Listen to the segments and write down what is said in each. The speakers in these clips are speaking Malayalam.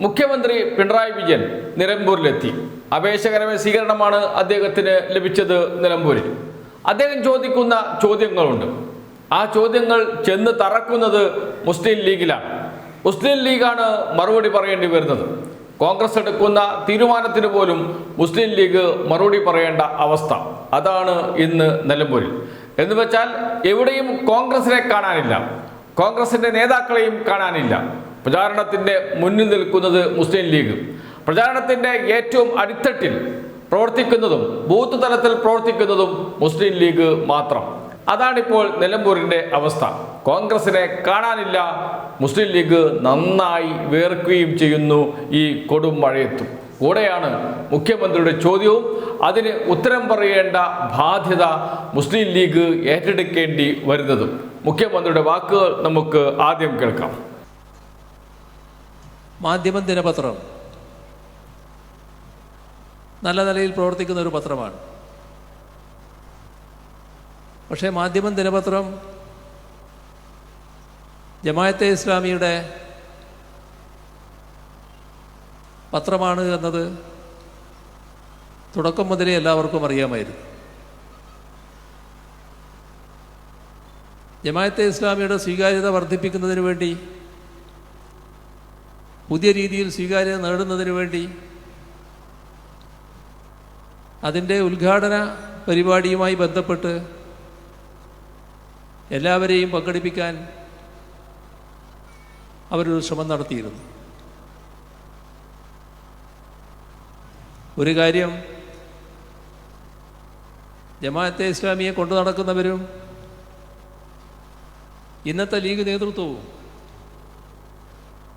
മുഖ്യമന്ത്രി പിണറായി വിജയൻ നിലമ്പൂരിലെത്തി. അപേക്ഷകരമായ സ്വീകരണമാണ് അദ്ദേഹത്തിന് ലഭിച്ചത് നിലമ്പൂരിൽ. അദ്ദേഹം ചോദിക്കുന്ന ചോദ്യങ്ങളുണ്ട്. ആ ചോദ്യങ്ങൾ ചെന്ന് തറക്കുന്നത് മുസ്ലിം ലീഗിലാണ്. മുസ്ലിം ലീഗാണ് മറുപടി പറയേണ്ടി വരുന്നത്. കോൺഗ്രസ് എടുക്കുന്ന തീരുമാനത്തിന് പോലും മുസ്ലിം ലീഗ് മറുപടി പറയേണ്ട അവസ്ഥ. അതാണ് ഇന്ന് നിലമ്പൂരിൽ. എന്ന് വെച്ചാൽ എവിടെയും കോൺഗ്രസിനെ കാണാനില്ല. കോൺഗ്രസിന്റെ നേതാക്കളെയും കാണാനില്ല. പ്രചാരണത്തിന്റെ മുന്നിൽ നിൽക്കുന്നത് മുസ്ലിം ലീഗ്. പ്രചാരണത്തിന്റെ ഏറ്റവും അടിത്തട്ടിൽ പ്രവർത്തിക്കുന്നതും ബൂത്ത് തലത്തിൽ പ്രവർത്തിക്കുന്നതും മുസ്ലിം ലീഗ് മാത്രം. അതാണിപ്പോൾ നിലമ്പൂരിന്റെ അവസ്ഥ. കോൺഗ്രസിനെ കാണാനില്ല മുസ്ലിം ലീഗ് നന്നായി വേർക്കുകയും ചെയ്യുന്നു ഈ കൊടും മഴയത്തും. കൂടെയാണ് മുഖ്യമന്ത്രിയുടെ ചോദ്യവും അതിന് ഉത്തരം പറയേണ്ട ബാധ്യത മുസ്ലിം ലീഗ് ഏറ്റെടുക്കേണ്ടി വരുന്നതും. മുഖ്യമന്ത്രിയുടെ വാക്കുകൾ നമുക്ക് ആദ്യം കേൾക്കാം. മാധ്യമം ദിനപത്രം. നല്ല നിലയിൽ പ്രവർത്തിക്കുന്ന ഒരു പത്രമാണ്. പക്ഷേ മാധ്യമം ദിനപത്രം ജമായത്തെ ഇസ്ലാമിയുടെ പത്രമാണ് എന്നത് തുടക്കം മുതലേ എല്ലാവർക്കും അറിയാമായിരുന്നു. ജമായത്തെ ഇസ്ലാമിയുടെ സ്വീകാര്യത വർദ്ധിപ്പിക്കുന്നതിന് വേണ്ടി പുതിയ രീതിയിൽ സ്വീകാര്യത നേടുന്നതിന് വേണ്ടി അതിന്റെ ഉദ്ഘാടന പരിപാടിയുമായി ബന്ധപ്പെട്ട് എല്ലാവരെയും പങ്കെടുപ്പിക്കാൻ അവരൊരു ശ്രമം നടത്തിയിരുന്നു. ഒരു കാര്യം ജമാഅത്തെ ഇസ്ലാമിയെ കൊണ്ടു നടക്കുന്നവരും ഇന്നത്തെ ലീഗ് നേതൃത്വവും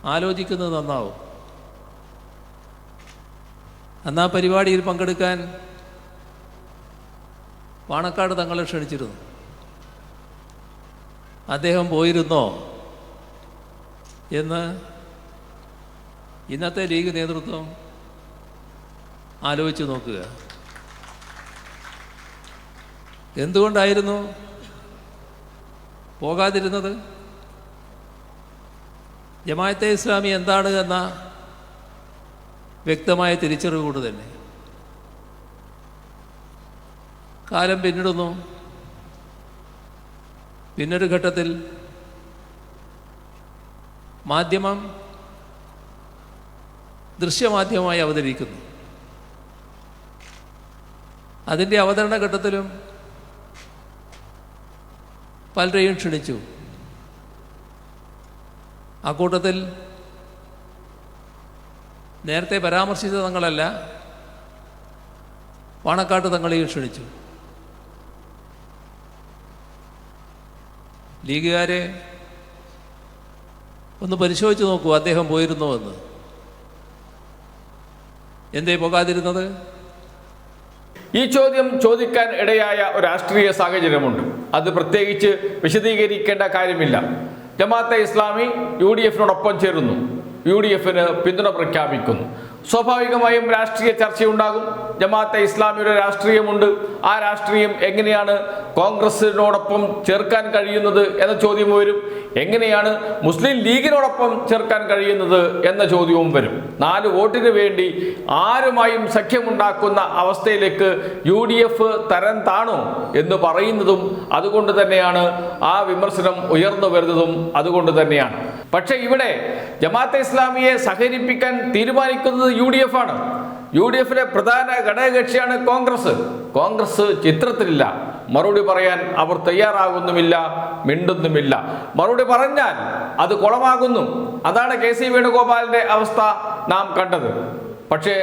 ആലോചിക്കുന്നത് നന്നാവും. അന്ന് ആ പരിപാടിയിൽ പങ്കെടുക്കാൻ പാണക്കാട് തങ്ങളെ ക്ഷണിച്ചിരുന്നു. അദ്ദേഹം പോയിരുന്നോ? എന്ന് ഇന്നത്തെ ലീഗ് നേതൃത്വം ആലോചിച്ച് നോക്കുക. എന്തുകൊണ്ടായിരുന്നു? പോകാതിരുന്നത്? ജമായത്തെ ഇസ്ലാമി എന്താണ് എന്ന വ്യക്തമായ തിരിച്ചറിവ് കൊണ്ട് തന്നെ. കാലം പിന്നിടുന്നു. പിന്നൊരു ഘട്ടത്തിൽ മാധ്യമം ദൃശ്യമാധ്യമമായി അവതരിക്കുന്നു. അതിന്റെ അവതരണ ഘട്ടത്തിലും പലരെയും ക്ഷണിച്ചു. ആ കൂട്ടത്തിൽ നേരത്തെ പരാമർശിച്ച തങ്ങളല്ല പാണക്കാട്ട് തങ്ങളെയും ക്ഷണിച്ചു. ലീഗുകാരെ ഒന്ന് പരിശോധിച്ച് നോക്കൂ അദ്ദേഹം പോയിരുന്നോ എന്ന്. എന്തേ പോകാതിരുന്നത്? ഈ ചോദ്യം ചോദിക്കാൻ ഇടയായ ഒരു രാഷ്ട്രീയ സാഹചര്യമുണ്ട്. അത് പ്രത്യേകിച്ച് വിശദീകരിക്കേണ്ട കാര്യമില്ല. ജമാഅത്തെ ഇസ്ലാമി യു ഡി എഫിനോടൊപ്പം ചേരുന്നു. യു ഡി എഫിന് പിന്തുണ പ്രഖ്യാപിക്കുന്നു. സ്വാഭാവികമായും രാഷ്ട്രീയ ചർച്ചയുണ്ടാകും. ജമാഅത്തെ ഇസ്ലാമിയുടെ രാഷ്ട്രീയമുണ്ട്. ആ രാഷ്ട്രീയം എങ്ങനെയാണ് കോൺഗ്രസിനോടൊപ്പം ചേർക്കാൻ കഴിയുന്നത് എന്ന ചോദ്യം വരും എങ്ങനെയാണ് മുസ്ലിം ലീഗിനോടൊപ്പം ചേർക്കാൻ കഴിയുന്നത് എന്ന ചോദ്യവും വരും. നാല് വോട്ടിന് വേണ്ടി ആരുമായും സഖ്യമുണ്ടാക്കുന്ന അവസ്ഥയിലേക്ക് യു ഡി എഫ് തരം താണോ എന്ന് പറയുന്നതും അതുകൊണ്ട് തന്നെയാണ് ആ വിമർശനം ഉയർന്നു വരുന്നതും അതുകൊണ്ട് തന്നെയാണ്. പക്ഷേ ഇവിടെ ജമാഅത്തെ ഇസ്ലാമിയെ സഹകരിപ്പിക്കാൻ തീരുമാനിക്കുന്നത് യു ഡി എഫ് ആണ്. യു ഡി എഫിലെ പ്രധാന ഘടകകക്ഷിയാണ് കോൺഗ്രസ്. കോൺഗ്രസ് ചിത്രത്തിലില്ല. മറുപടി പറയാൻ അവർ തയ്യാറാകുന്നുമില്ല മിണ്ടുന്നുമില്ല. മറുപടി പറഞ്ഞാൽ അത് കുളമാകുന്നു. അതാണ് കെ സി വേണുഗോപാലിന്റെ അവസ്ഥ നാം കണ്ടത്. പക്ഷേ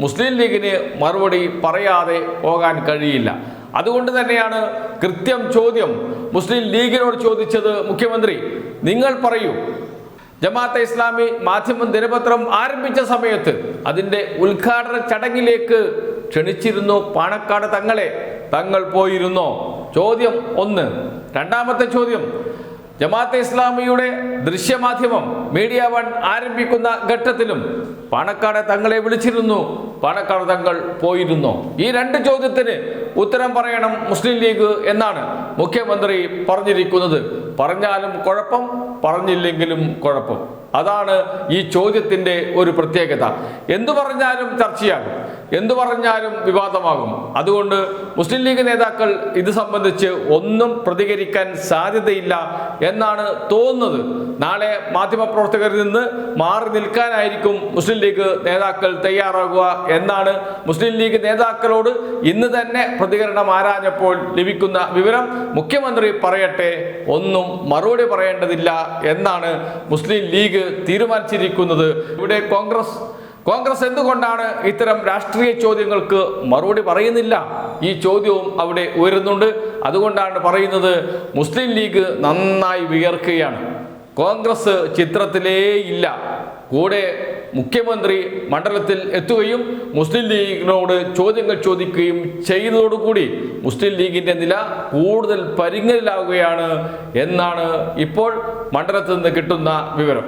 മുസ്ലിം ലീഗിന് മറുപടി പറയാതെ പോകാൻ കഴിയില്ല. അതുകൊണ്ട് തന്നെയാണ് കൃത്യം ചോദ്യം മുസ്ലിം ലീഗിനോട് ചോദിച്ചത് മുഖ്യമന്ത്രി. നിങ്ങൾ പറയൂ ജമാഅത്തെ ഇസ്ലാമി മാധ്യമം ദിനപത്രം ആരംഭിച്ച സമയത്ത് അതിന്റെ ഉദ്ഘാടന ചടങ്ങിലേക്ക് ക്ഷണിച്ചിരുന്നു പാണക്കാട് തങ്ങളെ. തങ്ങൾ പോയിരുന്നോ? ചോദ്യം ഒന്ന്. രണ്ടാമത്തെ ചോദ്യം. ജമാഅത്തെ ഇസ്ലാമിയുടെ ദൃശ്യമാധ്യമം മീഡിയ വൺ ആരംഭിക്കുന്ന ഘട്ടത്തിലും പാണക്കാട് തങ്ങളെ വിളിച്ചിരുന്നു. പാണക്കാട് തങ്ങൾ പോയിരുന്നോ? ഈ രണ്ട് ചോദ്യത്തിന് ഉത്തരം പറയണം മുസ്ലിം ലീഗ് എന്നാണ് മുഖ്യമന്ത്രി പറഞ്ഞിരിക്കുന്നത്. പറഞ്ഞാലും കുഴപ്പം പറഞ്ഞില്ലെങ്കിലും കുഴപ്പം. അതാണ് ഈ ചോദ്യത്തിന്റെ ഒരു പ്രത്യേകത. എന്തു പറഞ്ഞാലും ചർച്ചയാകും. എന്തു പറഞ്ഞാലും വിവാദമാകും. അതുകൊണ്ട് മുസ്ലിം ലീഗ് നേതാക്കൾ ഇത് സംബന്ധിച്ച് ഒന്നും പ്രതികരിക്കാൻ സാധ്യതയില്ല എന്നാണ് തോന്നുന്നത്. നാളെ മാധ്യമപ്രവർത്തകരിൽ നിന്ന് മാറി നിൽക്കാനായിരിക്കും മുസ്ലിം ലീഗ് നേതാക്കൾ തയ്യാറാകുക എന്നാണ് മുസ്ലിം ലീഗ് നേതാക്കളോട് ഇന്ന് തന്നെ പ്രതികരണം ആരാഞ്ഞപ്പോൾ ലഭിക്കുന്ന വിവരം മുഖ്യമന്ത്രി പറയട്ടെ ഒന്നും മറുപടി പറയേണ്ടതില്ല എന്നാണ് മുസ്ലിം ലീഗ് തീരുമാനിച്ചിരിക്കുന്നത്. ഇവിടെ കോൺഗ്രസ് കോൺഗ്രസ് എന്തുകൊണ്ടാണ് ഇത്തരം രാഷ്ട്രീയ ചോദ്യങ്ങൾക്ക് മറുപടി പറയുന്നില്ല? ഈ ചോദ്യവും അവിടെ ഉയരുന്നുണ്ട്. അതുകൊണ്ടാണ് പറയുന്നത് മുസ്ലിം ലീഗ് നന്നായി വിയർക്കുകയാണ്. കോൺഗ്രസ് ചിത്രത്തിലേ ഇല്ല. കൂടെ മുഖ്യമന്ത്രി മണ്ഡലത്തിൽ എത്തുകയും മുസ്ലിം ലീഗിനോട് ചോദ്യങ്ങൾ ചോദിക്കുകയും ചെയ്യുന്നതോടുകൂടി മുസ്ലിം ലീഗിന്റെ നില കൂടുതൽ പരിങ്ങലിലാവുകയാണ് എന്നാണ് ഇപ്പോൾ മണ്ഡലത്തിൽ നിന്ന് കിട്ടുന്ന വിവരം.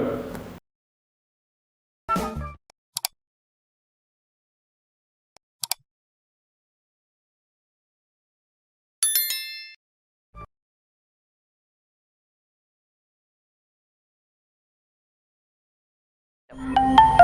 you